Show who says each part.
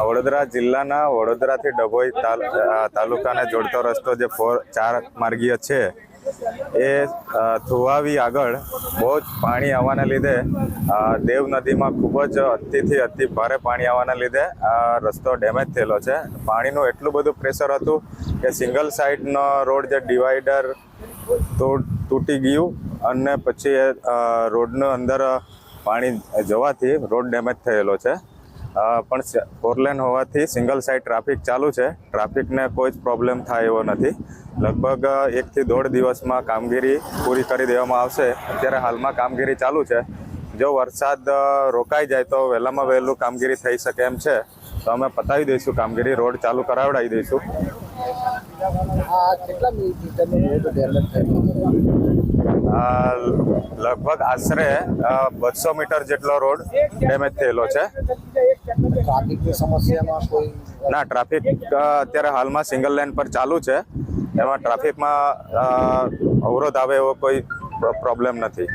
Speaker 1: વડોદરા જિલ્લાના વડોદરાથી ડભોઈ તાલ- તાલુકાને જોડતો રસ્તો જે ફોર, ચાર માર્ગીય છે, એ થુવાવી આગળ બહુ જ પાણી આવવાના લીધે દેવ નદીમાં ખૂબ જ અતિથી અતિ ભારે પાણી આવવાના લીધે આ રસ્તો ડેમેજ થયેલો છે. પાણીનું એટલું બધું પ્રેશર હતું કે સિંગલ સાઈડનો રોડ જે ડિવાઈડર તૂટી ગયું અને પછી એ રોડનો અંદર પાણી જવાથી રોડ ડેમેજ થયેલો છે. પણ ફોરલેન હોવાથી સિંગલ સાઈડ ટ્રાફિક ચાલુ છે. ટ્રાફિકને કોઈ જ પ્રોબ્લેમ થાય એવો નથી. લગભગ એકથી દોઢ દિવસમાં કામગીરી પૂરી કરી દેવામાં આવશે. અત્યારે હાલમાં કામગીરી ચાલુ છે. જો વરસાદ રોકાઈ જાય તો વહેલામાં વહેલું કામગીરી થઈ શકે એમ છે. તો અમે પતાવી દઈશું કામગીરી. રોડ ચાલુ કરાવડાવી દઈશું
Speaker 2: રોડ ડેમેજ થયેલો
Speaker 1: આ લગભગ આશરે બસો મીટર જેટલો રોડ ડેમેજ થયેલો છે.
Speaker 2: ટ્રાફિકની સમસ્યામાં કોઈ
Speaker 1: ના ટ્રાફિક અત્યારે હાલમાં સિંગલ લેન પર ચાલુ છે. એમાં ટ્રાફિકમાં અવરોધ આવે એવો કોઈ પ્રોબ્લેમ નથી.